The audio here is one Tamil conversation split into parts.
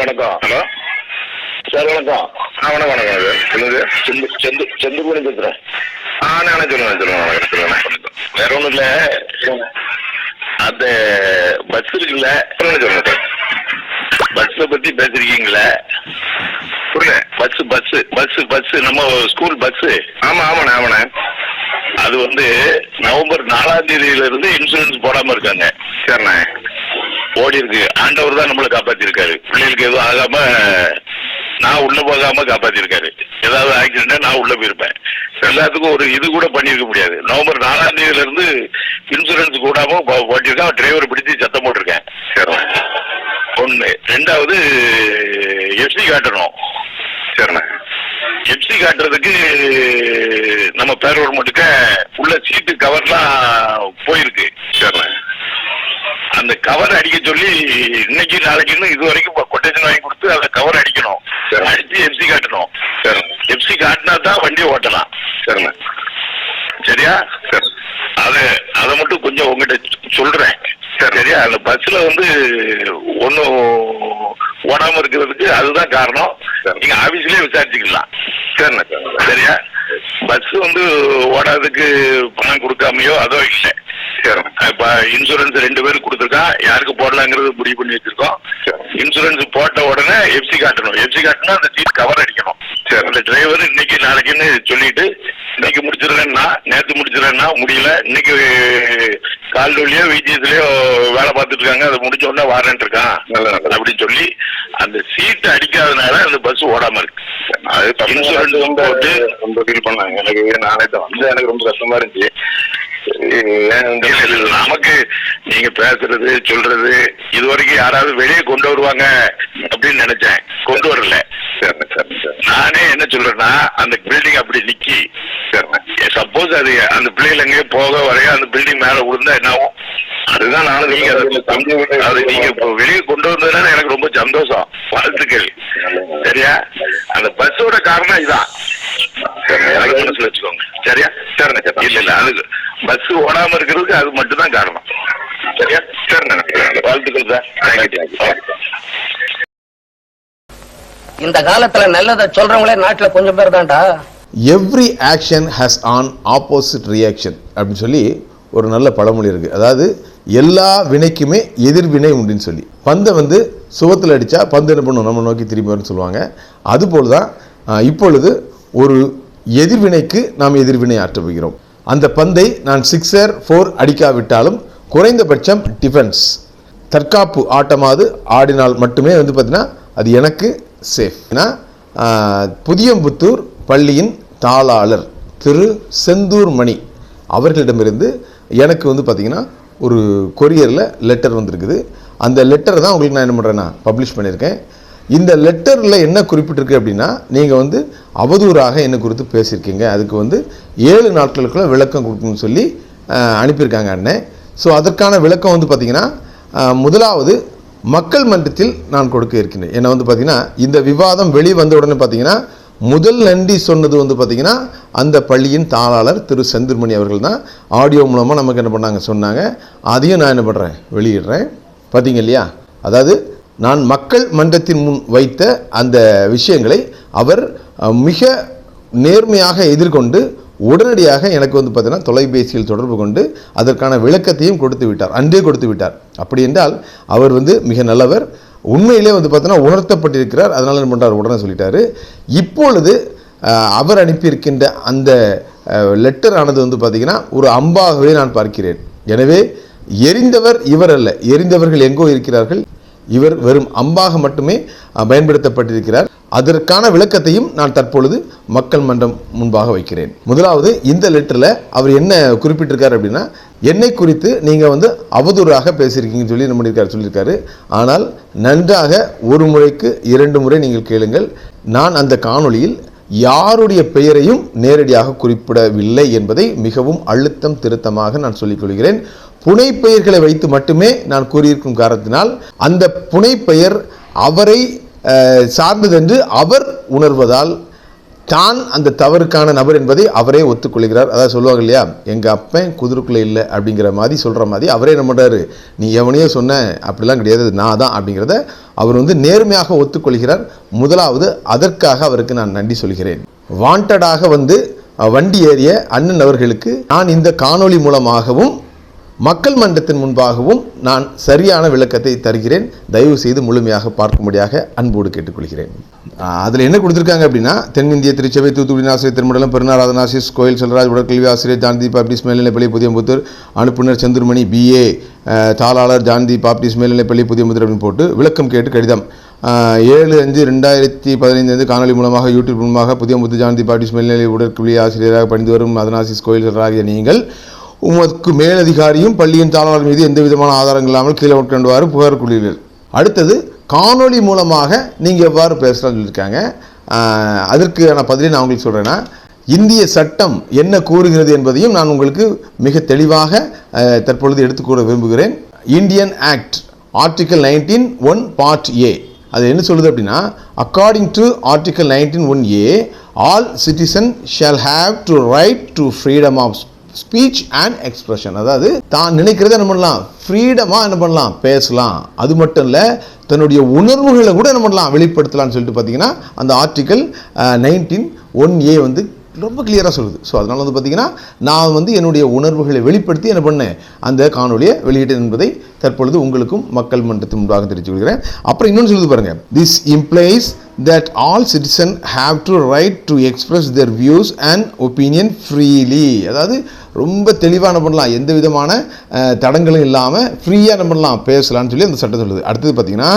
சார் வணக்கம். ஹலோ. சார் வணக்கம். ஆ வணக்கம் வணக்கம். இது சொல்லுங்க செந்து செந்து செந்துக்குடி பேசுறேன். ஆ நான் சொல்லுங்க சொல்லுங்க வணக்கம் சொல்லுங்க வணக்கம் வேற ஒண்ணும் இல்ல. அந்த பஸ் இருக்குல்ல. சொல்லுங்க சொல்லுங்க சார் பஸ்ஸ பத்தி பேசிருக்கீங்களே புரியல பஸ் பஸ் பஸ் பஸ் நம்ம ஸ்கூல் பஸ் ஆமா ஆமாண்ணே ஆமாண்ணே. அது வந்து நவம்பர் நாலாம் தேதியில இருந்து இன்சூரன்ஸ் போடாம இருக்காங்க. சரிண்ணே. ஓடி இருக்கு ஆண்டவர் தான் நம்மளை காப்பாத்திருக்காரு. பிள்ளைகளுக்கு எதுவும் ஆகாம நான் உள்ள போகாம காப்பாத்திருக்காரு. ஏதாவது ஆக்சிடென்ட் நான் உள்ள போயிருப்பேன். எல்லாத்துக்கும் ஒரு இது கூட பண்ணிருக்க முடியாது. நவம்பர் நாலாம் தேதியில இருந்து இன்சூரன்ஸ் கூடாம போட்டிருக்கேன். டிரைவர் பிடிச்சு சத்தம் போட்டிருக்கேன். சரிண்ணே ஒண்ணு. ரெண்டாவது எஃப்சி காட்டணும். சரிண்ணே? எஃப்சி காட்டுறதுக்கு நம்ம பேரூர் மட்டுக்க உள்ள சீட்டு கவர்லாம் போயிருக்கு. அந்த கவர் அடிக்க சொல்லி இன்னைக்கு நாளைக்குன்னு இது வரைக்கும் கொட்டேஷன் வாங்கி கொடுத்து அந்த கவர் அடிக்கணும். சரி. அடிச்சு எஃப்சி காட்டணும். எஃப்சி காட்டினா தான் வண்டியை ஓட்டலாம். சரிண்ணே சரியா? சரி. அது அதை மட்டும் கொஞ்சம் உங்ககிட்ட சொல்றேன். சரி. சரியா? அந்த பஸ்ல வந்து ஒன்றும் ஓடாம இருக்கிறதுக்கு அதுதான் காரணம். நீங்க ஆபீஸ்லயே விசாரிச்சுக்கலாம். சரிண்ணே சரியா? பஸ் வந்து ஓடாததுக்கு பணம் கொடுக்காமையோ அதோ இல்லை. சரிண்ணே இப்ப இன்சூரன்ஸ் ரெண்டு பேருக்கு கொடுத்துருக்கான் யாருக்கு போடலாங்கிறது முடிவு பண்ணி வச்சிருக்கோம். சரி. இன்சூரன்ஸ் போட்ட உடனே எஃப்சி காட்டணும். எஃப்சி காட்டினா அந்த சீட் கவர் அடிக்கணும். அந்த டிரைவர் இன்னைக்கு நாளைக்குன்னு சொல்லிட்டு இன்னைக்கு முடிச்சிடுறேன்னா நேத்து முடிச்சிடுறேன்னா முடியல. இன்னைக்கு கால்டோலியோ விஜயத்துலயோ வேலை பார்த்துட்டு இருக்காங்க. அதை முடிச்ச உடனே வாரேன் இருக்கான். நல்லது. அப்படின்னு சொல்லி அந்த சீட் அடிக்காதனால அந்த பஸ் ஓடாம இருக்கு. அது இன்சூரன்ஸ் போட்டு ரொம்ப ஃபீல் பண்ணாங்க. எனக்கு நானே தான் வந்து எனக்கு ரொம்ப கஷ்டமா இருந்துச்சு. நமக்கு நீங்க பேசுறது சொல்றது இது வரைக்கும் யாராவது வெளியே கொண்டு வருவாங்க அப்படின்னு நினைச்சேன். கொண்டு வரல. நானே என்ன சொல்றேன்னா அந்த பில்டிங் அப்படி நிக்கி. சப்போஸ் அது அந்த பிள்ளைகள் எங்கேயோ போக வரைய அந்த பில்டிங் மேல விழுந்தா என்ன ஆகும்? அதுதான் நானும் நீங்க அதை- நீங்க இப்போ வெளியே கொண்டு வந்ததுனால எனக்கு ரொம்ப சந்தோஷம். வாழ்த்துக்கள். சரியா? அந்த பஸ்ஸோட காரணம் மனசுல வச்சுக்கோங்க. சரியா? சரிண்ணே சரி இல்ல இல்ல அது பஸ் ஓடாம இருக்கிறதுக்கு அது மட்டும் தான் காரணம். சரியா? சரிண்ணே வாழ்த்துக்கள் சார் இந்த காலத்துல நல்லதை சொல்றவங்களே நாட்டுல கொஞ்சம் பேர் தான்டா. Every action has an opposite reaction அப்படின்னு சொல்லி ஒரு நல்ல பழமொழி இருக்குது அதாவது எல்லா வினைக்குமே எதிர்வினை உண்டுன்னு சொல்லி. பந்தை வந்து சுவத்தில் அடித்தா பந்து என்ன பண்ணும்? நம்ம நோக்கி திரும்பி வரும்னு சொல்லுவாங்க. அதுபோல் தான் இப்பொழுது ஒரு எதிர்வினைக்கு நாம் எதிர்வினை ஆற்ற போகிறோம். அந்த பந்தை நான் சிக்ஸர் ஃபோர் அடிக்காவிட்டாலும் குறைந்தபட்சம் டிஃபென்ஸ் தற்காப்பு ஆட்டமாவது ஆடினால் மட்டுமே வந்து பார்த்தீங்கன்னா அது எனக்கு சேஃப் ஏன்னா புதியம்புத்தூர் பள்ளியின் தாளாளர் திரு செந்தூர் மணி அவர்களிடமிருந்து எனக்கு வந்து பார்த்திங்கன்னா ஒரு கொரியரில் லெட்டர் வந்திருக்குது. அந்த லெட்டரை தான் உங்களுக்கு நான் என்ன பண்ணுறேன்னா பப்ளிஷ் பண்ணியிருக்கேன். இந்த லெட்டரில் என்ன குறிப்பிட்டிருக்கு அப்படின்னா நீங்கள் வந்து அவதூறாக என்ன குறித்து பேசியிருக்கீங்க. அதுக்கு வந்து ஏழு நாட்களுக்குள்ள விளக்கம் கொடுக்கணும்னு சொல்லி அனுப்பியிருக்காங்க அண்ணன் ஸோ அதற்கான விளக்கம் வந்து பார்த்திங்கன்னா முதலாவது மக்கள் மன்றத்தில் நான் கொடுக்க இருக்கின்றேன். ஏன்னா வந்து பார்த்திங்கன்னா இந்த விவாதம் வெளி வந்த உடனே பார்த்தீங்கன்னா முதல் நன்றி சொன்னது வந்து பார்த்திங்கன்னா அந்த பள்ளியின் தாளாளர் திரு செந்தில்மணி அவர்கள் தான். ஆடியோ மூலமாக நமக்கு என்ன பண்ணாங்க சொன்னாங்க. அதையும் நான் என்ன பண்ணுறேன் வெளியிடுறேன். பார்த்தீங்க இல்லையா? அதாவது நான் மக்கள் மன்றத்தின் முன் வைத்த அந்த விஷயங்களை அவர் மிக நேர்மையாக எதிர்கொண்டு உடனடியாக எனக்கு வந்து பார்த்தீங்கன்னா தொலைபேசியில் தொடர்பு கொண்டு அதற்கான விளக்கத்தையும் கொடுத்து விட்டார் அன்றே கொடுத்து விட்டார். அப்படி என்றால் அவர் வந்து மிக நல்லவர். உண்மையிலே வந்து பார்த்தோன்னா உணர்த்தப்பட்டிருக்கிறார். அதனால் என்ன பண்ணுறார் உடனே சொல்லிட்டாரு. இப்பொழுது அவர் அனுப்பியிருக்கின்ற அந்த லெட்டர் ஆனது வந்து பார்த்திங்கன்னா ஒரு அம்பாகவே நான் பார்க்கிறேன். எனவே எரிந்தவர் இவர் அல்ல. எரிந்தவர்கள் எங்கோ இருக்கிறார்கள். இவர் வெறும் அம்பாக மட்டுமே பயன்படுத்தப்பட்டிருக்கிறார். அதற்கான விளக்கத்தையும் நான் தற்பொழுது மக்கள் மன்றம் முன்பாக வைக்கிறேன். முதலாவது இந்த லெட்டரில் அவர் என்ன குறிப்பிட்டிருக்கார் அப்படின்னா என்னை குறித்து நீங்கள் வந்து அவதூறாக பேசியிருக்கீங்கன்னு சொல்லி என்ன பண்ணியிருக்காரு சொல்லியிருக்காரு. ஆனால் நன்றாக ஒரு முறைக்கு இரண்டு முறை நீங்கள் கேளுங்கள். நான் அந்த காணொளியில் யாருடைய பெயரையும் நேரடியாக குறிப்பிடவில்லை என்பதை மிகவும் அழுத்தம் திருத்தமாக நான் சொல்லிக் கொள்கிறேன். புனைப்பெயர்களை வைத்து மட்டுமே நான் கூறியிருக்கும் காரணத்தினால் அந்த புனைப்பெயர் அவரை சார்ந்ததென்று அவர் உணர்வதால் தான் அந்த தவறுக்கான நபர் என்பதை அவரே ஒத்துக்கொள்கிறார். அதாவது சொல்லுவாங்க இல்லையா? எங்கள் அப்பன் குதிரைக்குள்ளே இல்லை அப்படிங்கிற மாதிரி சொல்கிற மாதிரி அவரே என்ன பண்ணுறாரு நீ எவனையோ சொன்ன அப்படிலாம் கிடையாது நான் தான் அப்படிங்கிறத அவர் வந்து நேர்மையாக ஒத்துக்கொள்கிறார். முதலாவது அதற்காக அவருக்கு நான் நன்றி சொல்கிறேன். வாண்டடாக வந்து வண்டி ஏறிய அண்ணன் அவர்களுக்கு நான் இந்த காணொளி மூலமாகவும் மக்கள் மன்றத்தின் முன்பாகவும் நான் சரியான விளக்கத்தை தருகிறேன். தயவு செய்து முழுமையாக பார்க்கும்படியாக அன்போடு கேட்டுக்கொள்கிறேன். அதில் என்ன கொடுத்துருக்காங்க அப்படின்னா தென்னிந்திய திருச்சபை தூத்துக்குடி ஆசிரியர் திருமண்டலம் பெருநாராதன் ஆசிரியர் கோயில் செல்வராஜ் உடற்கல்வி ஆசிரியர் ஜான்தி பாப்டிஸ் மேல்நிலைப்பள்ளி புதியம்புத்தூர் அனுப்புனர் சந்திரமணி பிஏ தாளாளர் ஜான்தி பாப்டிஸ் மேல்நிலைப்பள்ளி புதியம்புத்தூர் அப்படின்னு போட்டு விளக்கம் கேட்டு கடிதம். ஏழு அஞ்சு ரெண்டாயிரத்தி பதினைந்து காணொலி மூலமாக யூடியூப் மூலமாக புதியம்புத்து ஜான்தி பாப்டிஸ் மேல்நிலை உடற்கல்வி ஆசிரியராக பணிந்து வரும் அதனாசிஸ் கோயில் செல்வராகிய நீங்கள் உமக்கு மேலதிகாரியும் பள்ளியின் தாளர் மீது எந்த விதமான ஆதாரங்கள் இல்லாமல் கீழே உட்கொண்டுவாறு புகார் கூறுவீர்கள் அடுத்தது காணொளி மூலமாக நீங்கள் எவ்வாறு பேசலாம்னு சொல்லியிருக்காங்க. அதற்கான பதிலை நான் உங்களுக்கு சொல்கிறேன்னா இந்திய சட்டம் என்ன கூறுகிறது என்பதையும் நான் உங்களுக்கு மிக தெளிவாக தற்பொழுது எடுத்து கூற விரும்புகிறேன். Indian act article nineteen one part A. அது என்ன சொல்லுது அப்படின்னா according to article nineteen one A all citizen shall have to right to freedom of speech and expression அதாவது தான் நினைக்கிறத என்ன பண்ணலாம்? ஃப்ரீடமாக என்ன பண்ணலாம்? பேசலாம். அது மட்டும் இல்லை தன்னுடைய உணர்வுகளை கூட என்ன பண்ணலாம்? வெளிப்படுத்தலாம்னு சொல்லிட்டு பார்த்தீங்கன்னா அந்த ஆர்டிக்கல் நைன்டீன் ஒன் ஏ வந்து ரொம்ப கிளியராக சொல்லுது. ஸோ அதனால் வந்து பார்த்தீங்கன்னா நான் வந்து என்னுடைய உணர்வுகளை வெளிப்படுத்தி என்ன பண்ணேன்? அந்த காணொலியை வெளியிட்டேன் என்பதை தற்பொழுது உங்களுக்கும் மக்கள் மன்றத்தின் முன்பாக தெரிவித்துக் கொள்கிறேன். அப்புறம் இன்னொன்று சொல்லுது பாருங்கள் this implies that all citizen have to right to express their views and opinion freely. அதாவது ரொம்ப தெளிவாக என்ன பண்ணலாம். எந்த விதமான தடங்களும் இல்லாமல் ஃப்ரீயாக என்ன பண்ணலாம்? பேசலாம்னு சொல்லி அந்த சட்டம் சொல்லுது. அடுத்தது பார்த்தீங்கன்னா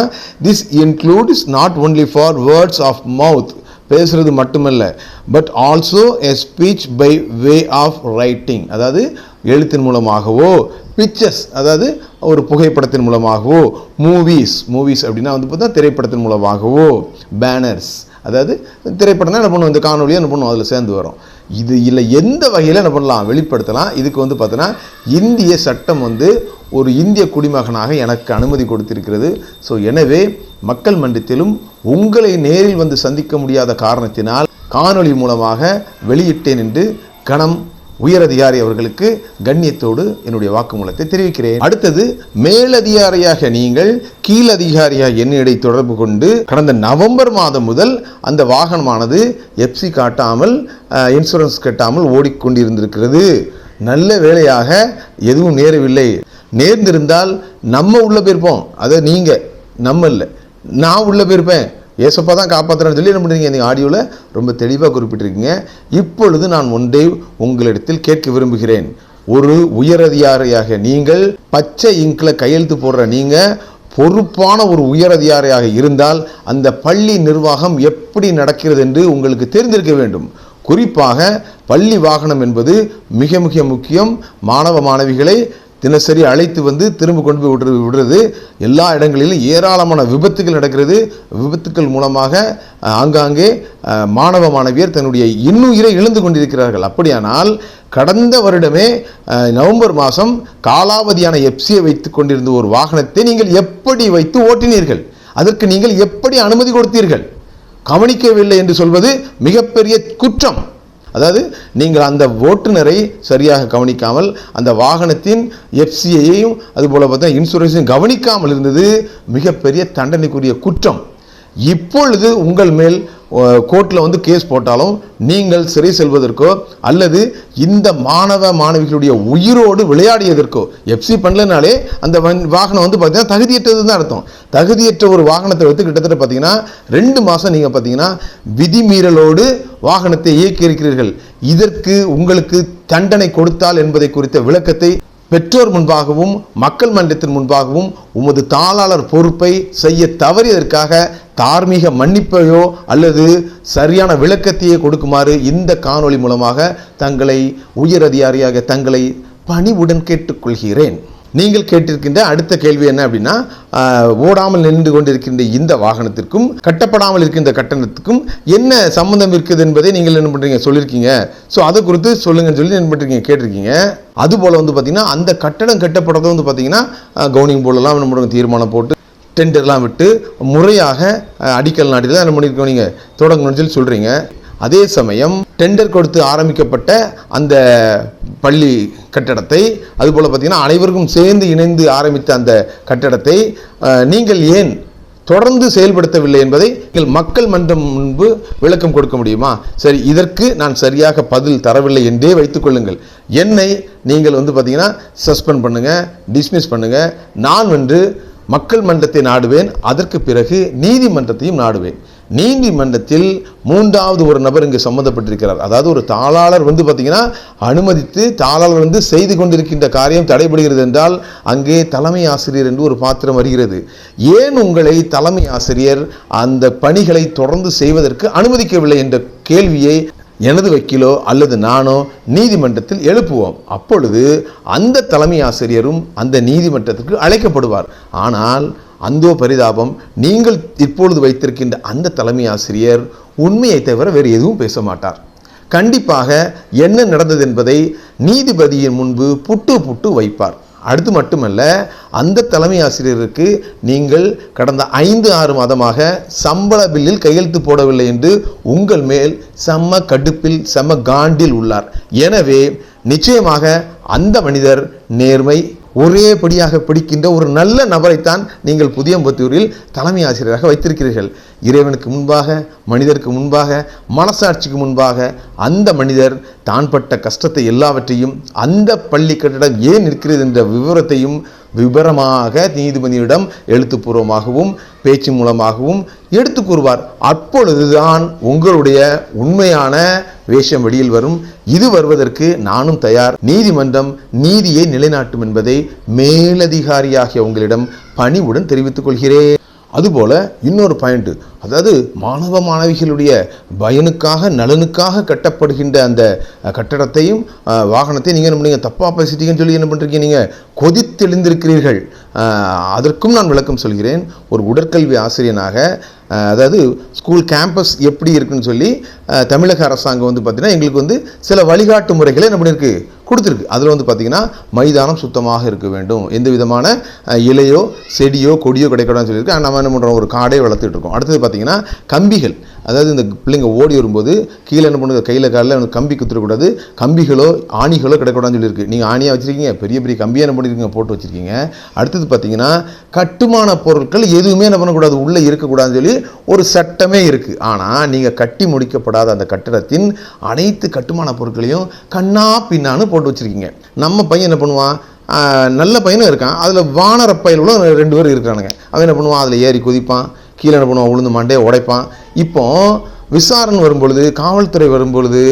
this includes not only for words of mouth பேசுறது மட்டுமல்ல but also a speech by way of writing அதாவது எழுத்தின் மூலமாகவோ பிக்சர்ஸ் அதாவது ஒரு புகைப்படத்தின் மூலமாகவோ மூவிஸ் மூவிஸ் அப்படின்னா வந்து பார்த்தா திரைப்படத்தின் மூலமாகவோ பேனர்ஸ் அதாவது திரைப்படம்னா என்ன பண்ணுவோம் இந்த காணொலியாக என்ன பண்ணுவோம் அதில் சேர்ந்து வரும். இது இல்லை எந்த வகையில் என்ன பண்ணலாம்? வெளிப்படுத்தலாம். இதுக்கு வந்து பார்த்தோன்னா இந்திய சட்டம் வந்து ஒரு இந்திய குடிமகனாக எனக்கு அனுமதி கொடுத்திருக்கிறது. ஸோ எனவே மக்கள் மன்றத்திலும் உங்களை நேரில் வந்து சந்திக்க முடியாத காரணத்தினால் காணொளி மூலமாக வெளியிட்டேன் என்று கணம் உயரதிகாரி அவர்களுக்கு கண்ணியத்தோடு என்னுடைய வாக்குமூலத்தை தெரிவிக்கிறேன். அடுத்தது மேலதிகாரியாக நீங்கள் கீழதிகாரியாக என்னிடை தொடர்பு கொண்டு கடந்த நவம்பர் மாதம் முதல் அந்த வாகனமானது எப்சி காட்டாமல் இன்சூரன்ஸ் கட்டாமல் ஓடிக்கொண்டிருந்திருக்கிறது. நல்ல வேலையாக எதுவும் நேரவில்லை. நேர்ந்திருந்தால் நம்ம உள்ளே போயிருப்போம். அதை நீங்கள் நம்ம இல்லை. நான் உள்ளே போயிருப்பேன். ஏசப்பா தான் காப்பாற்றுறேன்னு சொல்லி என்ன பண்ணுறீங்க இந்த ஆடியோவில் ரொம்ப தெளிவாக குறிப்பிட்டிருக்கீங்க. இப்பொழுது நான் ஒன்றை உங்களிடத்தில் கேட்க விரும்புகிறேன். ஒரு உயரதிகாரியாக நீங்கள் பச்சை இங்கில் கையெழுத்து போடுற நீங்கள் பொறுப்பான ஒரு உயரதிகாரியாக இருந்தால் அந்த பள்ளி நிர்வாகம் எப்படி நடக்கிறது என்று உங்களுக்கு தெரிந்திருக்க வேண்டும். குறிப்பாக பள்ளி வாகனம் என்பது மிக மிக முக்கியம். மாணவ மாணவிகளை தினசரி அழைத்து வந்து திரும்ப கொண்டு போய் விடுறது விடுறது. எல்லா இடங்களிலும் ஏராளமான விபத்துகள் நடக்கிறது. விபத்துக்கள் மூலமாக ஆங்காங்கே மாணவ மாணவியர் தன்னுடைய இன்னுயிரை இழந்து கொண்டிருக்கிறார்கள். அப்படியானால் கடந்த வருடமே நவம்பர் மாதம் காலாவதியான எப்சியை வைத்து கொண்டிருந்த ஒரு வாகனத்தை நீங்கள் எப்படி வைத்து ஓட்டினீர்கள்? அதற்கு நீங்கள் எப்படி அனுமதி கொடுத்தீர்கள்? கவனிக்கவில்லை என்று சொல்வது மிகப்பெரிய குற்றம். அதாவது நீங்கள் அந்த ஓட்டுநரை சரியாக கவனிக்காமல் அந்த வாகனத்தின் எஃப்சியையும் அதுபோல் பார்த்தா இன்சூரன்ஸையும் கவனிக்காமல் இருந்தது மிகப்பெரிய தண்டனைக்குரிய குற்றம். இப்பொழுது உங்கள் மேல் கோர்ட்டில் வந்து கேஸ் போட்டாலும் நீங்கள் சிறை செல்வதற்கோ அல்லது இந்த மாணவ மாணவிகளுடைய உயிரோடு விளையாடியதற்கோ எஃப்சி பண்ணலனாலே அந்த வன்- வாகனம் வந்து பார்த்தீங்கன்னா தகுதியற்றது தான் அர்த்தம். தகுதியற்ற ஒரு வாகனத்தை வைத்து கிட்டத்தட்ட பார்த்தீங்கன்னா ரெண்டு மாதம் நீங்கள் பார்த்தீங்கன்னா விதிமீறலோடு வாகனத்தை இயக்கி இருக்கிறீர்கள் இதற்கு உங்களுக்கு தண்டனை கொடுத்தால் என்பதை குறித்த விளக்கத்தை பெற்றோர் முன்பாகவும் மக்கள் மன்றத்தின் முன்பாகவும் உமது தாளாளர் பொறுப்பை செய்ய தவறியதற்காக தார்மீக மன்னிப்பையோ அல்லது சரியான விளக்கத்தையே கொடுக்குமாறு இந்த காணொளி மூலமாக தங்களை உயர் அதிகாரியாக தங்களை பணிவுடன் கேட்டுக்கொள்கிறேன். நீங்கள் கேட்டிருக்கின்ற அடுத்த கேள்வி என்ன அப்படின்னா ஓடாமல் நின்று கொண்டிருக்கின்ற இந்த வாகனத்திற்கும் கட்டப்படாமல் இருக்கின்ற கட்டணத்துக்கும் என்ன சம்பந்தம் இருக்குது என்பதை நீங்கள் என்ன பண்ணுறீங்க சொல்லியிருக்கீங்க. ஸோ அதை குறித்து சொல்லுங்கன்னு சொல்லி என்ன பண்ணுறீங்க கேட்டிருக்கீங்க. அதுபோல் வந்து பார்த்தீங்கன்னா அந்த கட்டடம் கட்டப்படுறது வந்து பார்த்தீங்கன்னா கவுனிங் போர்டெல்லாம் என்ன பண்ணுறாங்க தீர்மானம் போட்டு டெண்டர்லாம் விட்டு முறையாக அடிக்கல் நாட்டி தான் என்ன பண்ணியிருக்கோம் நீங்கள் தொடங்கணும்னு சொல்லி சொல்கிறீங்க அதே சமயம் டெண்டர் கொடுத்து ஆரம்பிக்கப்பட்ட அந்த பள்ளி கட்டடத்தை அதுபோல் பார்த்திங்கன்னா அனைவருக்கும் சேர்ந்து இணைந்து ஆரம்பித்த அந்த கட்டடத்தை நீங்கள் ஏன் தொடர்ந்து செயல்படுத்தவில்லை என்பதை நீங்கள் மக்கள் மன்றம் முன்பு விளக்கம் கொடுக்க முடியுமா? சரி இதற்கு நான் சரியாக பதில் தரவில்லை என்றே வைத்துக்கொள்ளுங்கள் என்னை நீங்கள் வந்து பார்த்தீங்கன்னா சஸ்பெண்ட் பண்ணுங்கள் டிஸ்மிஸ் பண்ணுங்கள் நான் வந்து மக்கள் மன்றத்தை நாடுவேன் அதற்கு பிறகு நீதிமன்றத்தையும் நாடுவேன். நீதிமன்றத்தில் மூன்றாவது ஒரு நபர் இங்கு சம்மந்தப்பட்டிருக்கிறார். அதாவது ஒரு தாளாளர் வந்து பார்த்தீங்கன்னா அனுமதித்து தாளாளர் வந்து செய்து கொண்டிருக்கின்ற காரியம் தடைபடுகிறது என்றால் அங்கே தலைமை ஆசிரியர் என்று ஒரு பாத்திரம் வருகிறது. ஏன் உங்களை தலைமை ஆசிரியர் அந்த பணிகளை தொடர்ந்து செய்வதற்கு அனுமதிக்கவில்லை என்ற கேள்வியை எனது வக்கீலோ அல்லது நானோ நீதிமன்றத்தில் எழுப்புவோம். அப்பொழுது அந்த தலைமை ஆசிரியரும் அந்த நீதிமன்றத்திற்கு அழைக்கப்படுவார். ஆனால் அந்தோ பரிதாபம் நீங்கள் இப்பொழுது வைத்திருக்கின்ற அந்த தலைமை ஆசிரியர் உண்மையை தவிர வேறு எதுவும் பேச மாட்டார். கண்டிப்பாக என்ன நடந்தது என்பதை நீதிபதியின் முன்பு புட்டு புட்டு வைப்பார். அடுத்து மட்டுமல்ல அந்த தலைமை ஆசிரியருக்கு நீங்கள் கடந்த ஐந்து ஆறு மாதமாக சம்பள பில்லில் கையெழுத்து போடவில்லை என்று உங்கள் மேல் செம்ம கடுப்பில் செம்ம காண்டில் உள்ளார். எனவே நிச்சயமாக அந்த மனிதர் நேர்மை ஒரே படியாக பிடிக்கின்ற ஒரு நல்ல நபரைத்தான் நீங்கள் புதியம்புத்தூரில் தலைமை ஆசிரியராக வைத்திருக்கிறீர்கள். இறைவனுக்கு முன்பாக மனிதருக்கு முன்பாக மனசாட்சிக்கு முன்பாக அந்த மனிதர் தான் பட்ட கஷ்டத்தை எல்லாவற்றையும் அந்த பள்ளி கட்டிடம் ஏன் இருக்கிறது என்ற விவரத்தையும் விபரமாக நீதிபதியிடம் எழுத்துப்பூர்வமாகவும் பேச்சு மூலமாகவும் எடுத்து கூறுவார். அப்பொழுதுதான் உங்களுடைய உண்மையான வேஷம் வெளியில் வரும். இது வருவதற்கு நானும் தயார். நீதிமன்றம் நீதியை நிலைநாட்டும் என்பதை மேலதிகாரியாகிய உங்களிடம் பணிவுடன் தெரிவித்துக் கொள்கிறேன். அதுபோல் இன்னொரு பாயிண்ட்டு அதாவது மாணவ மாணவிகளுடைய பயனுக்காக நலனுக்காக கட்டப்படுகின்ற அந்த கட்டடத்தையும் வாகனத்தையும் நீங்கள் என்ன பண்ணுறீங்க தப்பாக பேசிட்டீங்கன்னு சொல்லி என்ன பண்ணுறீங்க நீங்கள் கொதித்தெழுந்திருக்கிறீர்கள். அதற்கும் நான் விளக்கம் சொல்கிறேன். ஒரு உடற்கல்வி ஆசிரியனாக அதாவது ஸ்கூல் கேம்பஸ் எப்படி இருக்குன்னு சொல்லி தமிழக அரசாங்கம் வந்து பார்த்திங்கன்னா எங்களுக்கு வந்து சில வழிகாட்டு முறைகளை என்ன பண்ணியிருக்கு கொடுத்துருக்கு. அதில் வந்து பார்த்திங்கன்னா மைதானம் சுத்தமாக இருக்க வேண்டும். எந்த விதமான இலையோ செடியோ கொடியோ கிடைக்கூடாதுன்னு சொல்லியிருக்கு. நம்ம என்ன பண்ணுறோம் ஒரு காடே வளர்த்துட்டு இருக்கோம். அடுத்தது பார்த்தீங்கன்னா கம்பிகள். அதாவது இந்த பிள்ளைங்க ஓடி வரும்போது கீழே என்ன பண்ணுங்க கையில் காலில் கம்பி குத்துறக்கூடாது. கம்பிகளோ ஆணிகளோ கிடைக்கூடாதுன்னு சொல்லியிருக்கு. நீங்கள் ஆணியாக வச்சுருக்கீங்க பெரிய பெரிய கம்பியாக என்ன பண்ணியிருக்கீங்க போட்டு வச்சுருக்கீங்க. அடுத்தது பார்த்தீங்கன்னா கட்டுமான பொருட்கள் எதுவுமே என்ன பண்ணக்கூடாது. உள்ளே இருக்கக்கூடாதுன்னு சொல்லி ஒரு சட்டமே இருக்குது ஆனால் நீங்கள் கட்டி முடிக்கப்படாத அந்த கட்டடத்தின் அனைத்து கட்டுமான பொருட்களையும் கண்ணா பின்னான்னு போட்டு வச்சுருக்கீங்க. நம்ம பையன் என்ன பண்ணுவான்? நல்ல பையனும் இருக்கான். அதில் வானர பயலுள்ள ரெண்டு பேர் இருக்கிறானுங்க. அவன் என்ன பண்ணுவான்? அதில் ஏறி குதிப்பான். கீழே என்ன பண்ணுவான்? உளுந்து மண்டையை உடைப்பான். இப்போ விசாரணை வரும்பொழுது காவல்துறை வரும்பொழுது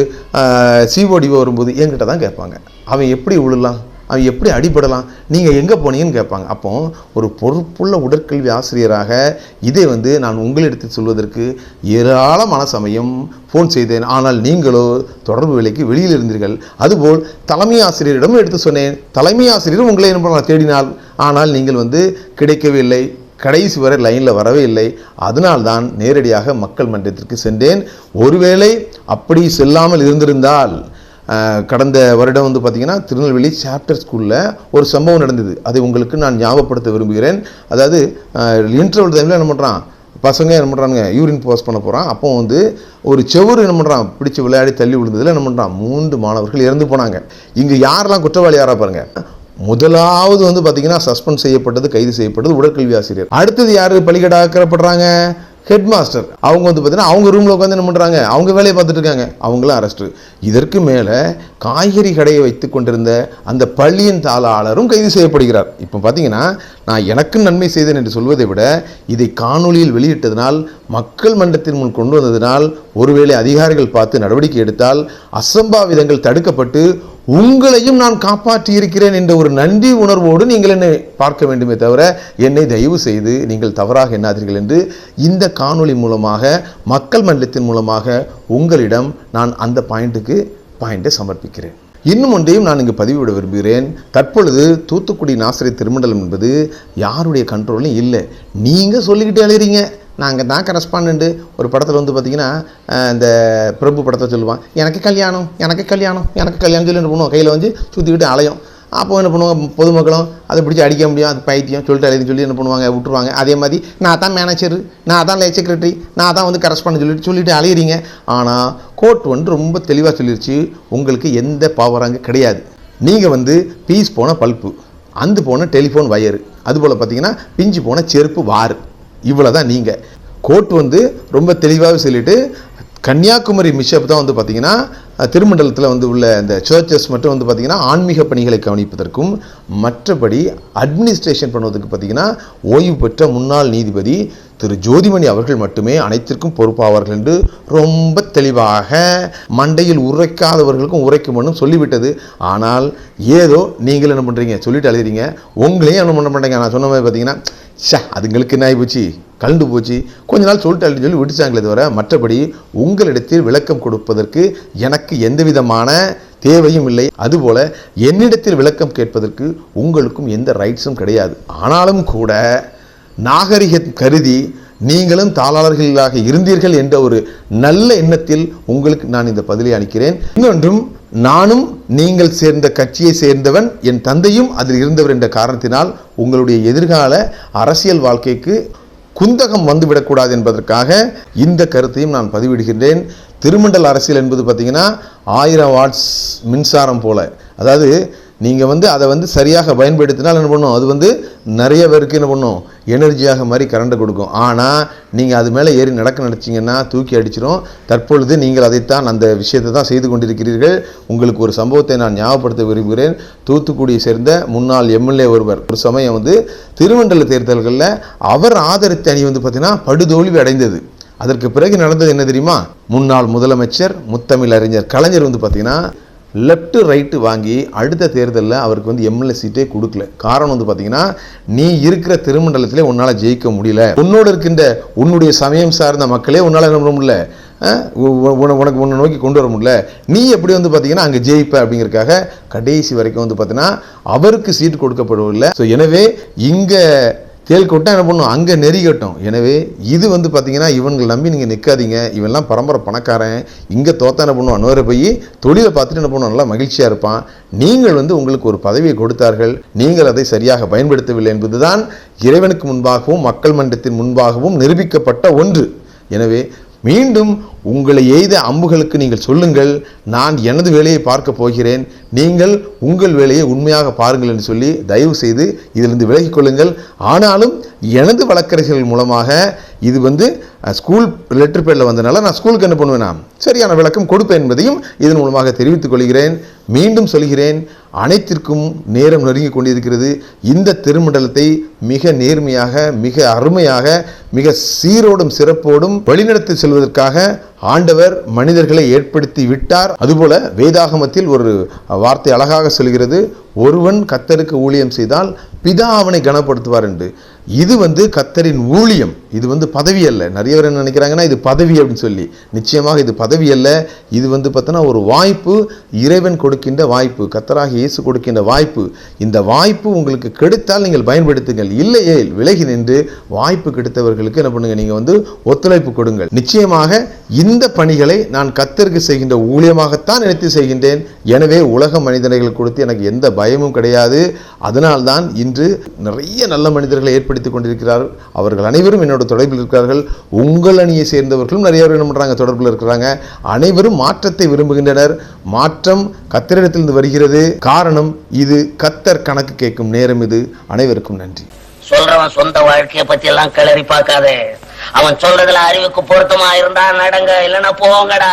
சிஓடிஓ வரும்போது என்கிட்ட தான் கேட்பாங்க. அவன் எப்படி உழலாம்? அவன் எப்படி அடிபடலாம்? நீங்கள் எங்கே போனீங்கன்னு கேட்பாங்க. அப்போ ஒரு பொறுப்புள்ள உடற்கல்வி ஆசிரியராக இதை வந்து நான் உங்களிடத்தில் சொல்வதற்கு ஏராளமான சமயம் ஃபோன் செய்தேன். ஆனால் நீங்களோ தொடர்பு விலைக்கு வெளியில் இருந்தீர்கள். அதுபோல் தலைமை ஆசிரியரிடம் எடுத்து சொன்னேன். தலைமை ஆசிரியரும் உங்களை என்ன பண்ணலாம்? தேடினால். ஆனால் நீங்கள் வந்து கிடைக்கவில்லை. கடைசி வரை லைனில் வரவே இல்லை. அதனால்தான் நேரடியாக மக்கள் மன்றத்திற்கு சென்றேன். ஒருவேளை அப்படி செல்லாமல் இருந்திருந்தால் கடந்த வருடம் வந்து பார்த்திங்கன்னா திருநெல்வேலி சாப்டர் ஸ்கூலில் ஒரு சம்பவம் நடந்தது. அதை உங்களுக்கு நான் ஞாபகப்படுத்த விரும்புகிறேன். அதாவது இன்டர்வல் டைமில் என்ன பண்ணுறான் பசங்க என்ன பண்ணுறானுங்க யூரின் பாஸ் பண்ண போகிறான் அப்போ வந்து ஒரு செவரு என்ன பண்ணுறான் பிடிச்சி விளையாடி தள்ளி விழுந்ததில் என்ன பண்ணுறான் மூன்று மாணவர்கள் இறந்து போனாங்க. இங்கே யாரெல்லாம் குற்றவாளி யாராக பாருங்கள் முதலாவது வந்து பார்த்தீங்கன்னா சஸ்பெண்ட் செய்யப்பட்டது கைது செய்யப்பட்டது உடற்கல்வி ஆசிரியர். அடுத்தது யார் பலிகடாக்கப்படுறாங்க? ஹெட் மாஸ்டர் அவங்க வந்து பார்த்தீங்கன்னா அவங்க ரூமில் உட்காந்து என்ன பண்ணுறாங்க அவங்க வேலையை பார்த்துட்டு இருக்காங்க. அவங்களும் அரெஸ்ட்டு இதற்கு மேலே காய்கறி கடையை வைத்து கொண்டிருந்த அந்த பள்ளியின் தாளாளரும் கைது செய்யப்படுகிறார். இப்போ பார்த்தீங்கன்னா நான் எனக்கு நன்மை செய்தேன் என்று சொல்வதை விட இதை காணொளியில் வெளியிட்டதனால் மக்கள் மன்றத்தின் முன் கொண்டு வந்ததினால் ஒருவேளை அதிகாரிகள் பார்த்து நடவடிக்கை எடுத்தால் அசம்பாவிதங்கள் தடுக்கப்பட்டு உங்களையும் நான் காப்பாற்றி இருக்கிறேன் என்ற ஒரு நன்றி உணர்வோடு நீங்கள் என்னை பார்க்க வேண்டுமே தவிர என்னை தயவு செய்து நீங்கள் தவறாக எண்ணாதீர்கள் என்று இந்த காணொளி மூலமாக மக்கள் மண்டலத்தின் மூலமாக உங்களிடம் நான் அந்த பாயிண்ட்டுக்கு பாயிண்ட்டை சமர்ப்பிக்கிறேன். இன்னும் ஒன்றையும் நான் இங்கு பதிவிட விரும்புகிறேன். தற்பொழுது தூத்துக்குடி நாசரை திருமண்டலம் என்பது யாருடைய கண்ட்ரோலும் இல்லை. நீங்கள் சொல்லிக்கிட்டே அழுகிறீங்க நாங்கள் தான் கரஸ்பாண்டு ஒரு படத்தில் வந்து பார்த்தீங்கன்னா இந்த பிரபு படத்தை சொல்லுவான் எனக்கு கல்யாணம் எனக்கு கல்யாணம் எனக்கு கல்யாணம் சொல்லி என்ன பண்ணுவோம்? கையில் வந்து சுற்றிக்கிட்டு அலையும். அப்போ என்ன பண்ணுவாங்க? பொதுமக்களும் அதை பிடிச்சி அடிக்க முடியும் அது பைத்தியம் சொல்லிட்டு எழுதி சொல்லி என்ன பண்ணுவாங்க? விட்டுருவாங்க. அதே மாதிரி நான் தான் மேனேஜர் நான் தான் லே செக்ரட்டரி நான் தான் வந்து கரஸ்பாண்ட் சொல்லிட்டு சொல்லிட்டு அலையிறீங்க. ஆனால் கோர்ட் வந்து ரொம்ப தெளிவாக சொல்லிடுச்சு உங்களுக்கு எந்த பவர் அங்கே கிடையாது. நீங்கள் வந்து பீஸ் போன பல்ப்பு அந்து போன டெலிஃபோன் வயரு அதுபோல் பார்த்தீங்கன்னா பிஞ்சு போன செருப்பு வாரு இவ்வளோ தான் நீங்கள் கோர்ட் வந்து ரொம்ப தெளிவாக சொல்லிட்டு கன்னியாகுமரி மிஷப் தான் வந்து பார்த்திங்கன்னா திருமண்டலத்தில் வந்து உள்ள இந்த சர்ச்சஸ் மட்டும் வந்து பார்த்திங்கன்னா ஆன்மீக பணிகளை கவனிப்பதற்கும் மற்றபடி அட்மினிஸ்ட்ரேஷன் பண்ணுவதற்கு பார்த்தீங்கன்னா ஓய்வு பெற்ற முன்னாள் நீதிபதி திரு ஜோதிமணி அவர்கள் மட்டுமே அனைத்திற்கும் பொறுப்பாவார்கள் என்று ரொம்ப தெளிவாக மண்டையில் உரைக்காதவர்களுக்கும் உரைக்கும்னு சொல்லிவிட்டது. ஆனால் ஏதோ நீங்கள் என்ன பண்ணுறீங்க சொல்லிட்டு அழுகிறீங்க. உங்களையும் என்ன பண்ண மாட்டேங்க. நான் சொன்ன மாதிரி பார்த்தீங்கன்னா ஷா அதுங்களுக்கு என்ன ஆகிப்போச்சு? போச்சு கலந்து போச்சு. கொஞ்ச நாள் சொல்லிட்டு அழுது சொல்லி விட்டுச்சாங்களே தவிர மற்றபடி உங்களிடத்தில் விளக்கம் கொடுப்பதற்கு எனக்கு எந்த விதமான தேவையும் இல்லை. அதுபோல் என்னிடத்தில் விளக்கம் கேட்பதற்கு உங்களுக்கும் எந்த ரைட்ஸும் கிடையாது. ஆனாலும் கூட நாகரிகம் கருதி நீங்களும் தாளாளர்களாக இருந்தீர்கள் என்ற ஒரு நல்ல எண்ணத்தில் உங்களுக்கு நான் இந்த பதிலை அளிக்கிறேன். இன்னொன்றும் நானும் நீங்கள் சேர்ந்த கட்சியை சேர்ந்தவன் என் தந்தையும் அதில் இருந்தவர் என்ற காரணத்தினால் உங்களுடைய எதிர்கால அரசியல் வாழ்க்கைக்கு குந்தகம் வந்துவிடக்கூடாது என்பதற்காக இந்த கருத்தையும் நான் பதிவிடுகின்றேன். திருமண்டல் அரசியல் என்பது பார்த்தீங்கன்னா ஆயிரம் வாட்ஸ் மின்சாரம் போல. அதாவது நீங்கள் வந்து அதை வந்து சரியாக பயன்படுத்தினால் என்ன பண்ணும்? அது வந்து நிறைய பேருக்கு என்ன பண்ணும்? எனர்ஜியாக மாதிரி கரண்டை கொடுக்கும். ஆனால் நீங்கள் அது மேலே ஏறி நடக்க நினச்சிங்கன்னா தூக்கி அடிச்சிடும் தற்பொழுது நீங்கள் அதைத்தான் அந்த விஷயத்தை தான் செய்து கொண்டிருக்கிறீர்கள். உங்களுக்கு ஒரு சம்பவத்தை நான் ஞாபகப்படுத்த விரும்புகிறேன். தூத்துக்குடியை சேர்ந்த முன்னாள் எம்எல்ஏ ஒருவர். ஒரு சமயம் வந்து திருமண்டல தேர்தல்களில் அவர் ஆதரித்த அணி வந்து பார்த்தீங்கன்னா படுதோல்வி அடைந்தது. அதற்கு பிறகு நடந்தது என்ன தெரியுமா? முன்னாள் முதலமைச்சர் முத்தமிழ் அறிஞர் கலைஞர் வந்து பார்த்திங்கன்னா லெஃப்ட் ரைட்டு வாங்கி அடுத்த தேர்தலில் அவருக்கு வந்து எம்எல்ஏ சீட்டே கொடுக்கல. காரணம் வந்து பார்த்தீங்கன்னா நீ இருக்கிற திருமண்டலத்திலே உன்னால் ஜெயிக்க முடியல. உன்னோடு இருக்கின்ற உன்னுடைய சமயம் சார்ந்த மக்களே உன்னால் என்ன பண்ண முடியல உனக்கு உன்னை நோக்கி கொண்டு வர முடியல. நீ எப்படி வந்து பார்த்தீங்கன்னா அங்கே ஜெயிப்ப அப்படிங்கிறதுக்காக கடைசி வரைக்கும் வந்து பார்த்தீங்கன்னா அவருக்கு சீட்டு கொடுக்கப்படவில்லை. ஸோ எனவே இங்கே தேல் கொட்டா என்ன பண்ணும்? அங்கே நெறிகட்டும் எனவே இது வந்து பார்த்தீங்கன்னா இவங்களை நம்பி நீங்கள் நிற்காதீங்க இவெல்லாம் பரம்பரை பணக்காரன். இங்கே தோத்தா என்ன பண்ணுவான்? நோரை போய் தொழிலை பார்த்துட்டு என்ன பண்ணுவோம் நல்லா மகிழ்ச்சியாக இருப்பான். நீங்கள் வந்து உங்களுக்கு ஒரு பதவியை கொடுத்தார்கள். நீங்கள் அதை சரியாக பயன்படுத்தவில்லை என்பதுதான் இறைவனுக்கு முன்பாகவும் மக்கள் மன்றத்தின் முன்பாகவும் நிரூபிக்கப்பட்ட ஒன்று. எனவே மீண்டும் உங்களை எய்த அம்புகளுக்கு நீங்கள் சொல்லுங்கள். நான் எனது வேலையை பார்க்க போகிறேன். நீங்கள் உங்கள் வேலையை உண்மையாக பாருங்கள் என்று சொல்லி தயவு செய்து இதிலிருந்து விலகிக் கொள்ளுங்கள். ஆனாலும் எனது வழக்கறிஞர்கள் மூலமாக இது வந்து ஸ்கூல் லெட்டர் பேரில் வந்தனால நான் ஸ்கூலுக்கு என்ன பண்ணுவேனா? சரியான விளக்கம் கொடுப்பேன் என்பதையும் இதன் மூலமாக தெரிவித்துக் கொள்கிறேன். மீண்டும் சொல்கிறேன். அனைத்திற்கும் நேரம் நெருங்கி கொண்டிருக்கிறது. இந்த திருமண்டலத்தை மிக நேர்மையாக மிக அருமையாக மிக சீரோடும் சிறப்போடும் வழிநடத்தி செல்வதற்காக ஆண்டவர் மனிதர்களை ஏற்படுத்தி விட்டார். அதுபோல வேதாகமத்தில் ஒரு வார்த்தை அழகாக சொல்கிறது. ஒருவன் கத்தருக்கு ஊழியம் செய்தால் பிதா அவனை கனப்படுத்துவார் என்று. இது வந்து கத்தரின் ஊழியம். இது வந்து பதவி அல்ல. நிறைய பேர் என்ன நினைக்கிறாங்கன்னா இது பதவி அப்படின்னு சொல்லி. நிச்சயமாக இது பதவி அல்ல. இது வந்து பார்த்தோன்னா ஒரு வாய்ப்பு இறைவன் கொடுக்கின்ற வாய்ப்பு கத்தராக இயேசு கொடுக்கின்ற வாய்ப்பு. இந்த வாய்ப்பு உங்களுக்கு கெடுத்தால் நீங்கள் பயன்படுத்துங்கள். இல்லையே விலகி நின்று வாய்ப்பு கிடைத்தவர்களுக்கு என்ன பண்ணுங்கள் நீங்கள் வந்து ஒத்துழைப்பு கொடுங்கள். நிச்சயமாக இந்த பணிகளை நான் கத்தருக்கு செய்கின்ற ஊழியமாகத்தான் நினைத்து செய்கின்றேன். எனவே உலக மனிதர்கள் கொடுத்து எனக்கு எந்த பயமும் கிடையாது. அதனால்தான் இன்று நிறைய நல்ல மனிதர்களை ஏற்படுத்தி கொண்டிருக்கிறார். அவர்கள் அனைவரும் என்னோட தொடர்பில் இருக்கிறார்கள். உங்கள் அணியை சேர்ந்தவர்களும் நிறைய பேர் என்ன பண்ணுறாங்க தொடர்பில் இருக்கிறாங்க. அனைவரும் மாற்றத்தை விரும்புகின்றனர். மாற்றம் கத்தரிடத்திலிருந்து வருகிறது. காரணம் இது கத்தர் கணக்கு கேட்கும் நேரம் இது. அனைவருக்கும் நன்றி. சொல்றவன் சொந்த வாழ்க்கையை பத்தி எல்லாம் கிளறி பார்க்காதே. அவன் சொல்றதுல அறிவுக்கு பொருத்தமா இருந்தா நடங்க. இல்லைன்னா போங்கடா.